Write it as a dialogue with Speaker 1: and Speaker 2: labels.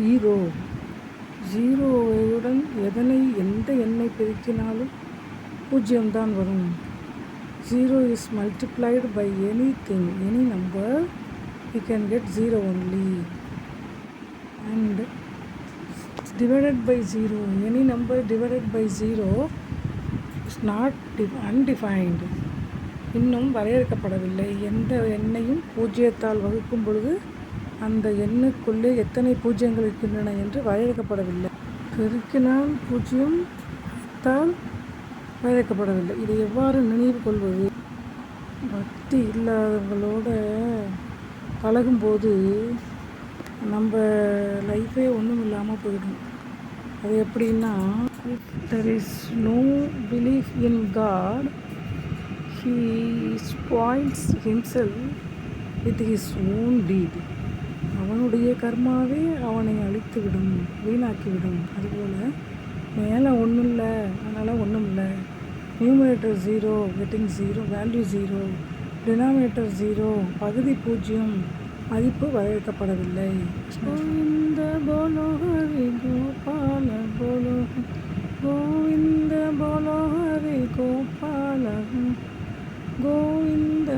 Speaker 1: Zero. ஜீரோவுடன் எதனை எந்த எண்ணை பெருக்கினாலும் பூஜ்ஜியம்தான் வரும். Zero is multiplied by anything any number we can get zero only. And divided by zero any number divided by zero is not de- undefined. இன்னும் வரையறுக்கப்படவில்லை. எந்த எண்ணையும் பூஜ்ஜியத்தால் வகுக்கும் பொழுது அந்த எண்ணுக்குள்ளே எத்தனை பூஜ்ஜியங்கள் இருக்கின்றன என்று வரையறுக்கப்படவில்லை. பெருக்கினால் பூஜ்ஜியம் தால் வரையறுக்கப்படவில்லை. இதை எவ்வாறு நினைவு கொள்வது? பக்தி இல்லாதவங்களோட பழகும்போது நம்ம லைஃபே ஒன்றும் இல்லாமல் போயிடும். அது எப்படின்னா there is no belief in God he spoils himself with his own deed அவனுடைய கர்மாவே அவனை அழித்துவிடும் வீணாக்கிவிடும். அதுபோல் மேலே ஒன்றும் இல்லை அதனால் ஒன்றும் இல்லை numerator zero getting zero value zero denominator zero பகுதி பூஜ்ஜியம் மதிப்பு வழங்கப்படவில்லை கோவிந்த போலோ ஹரி கோபால போலோ கோவிந்த போலோ ஹரி கோபால கோவிந்த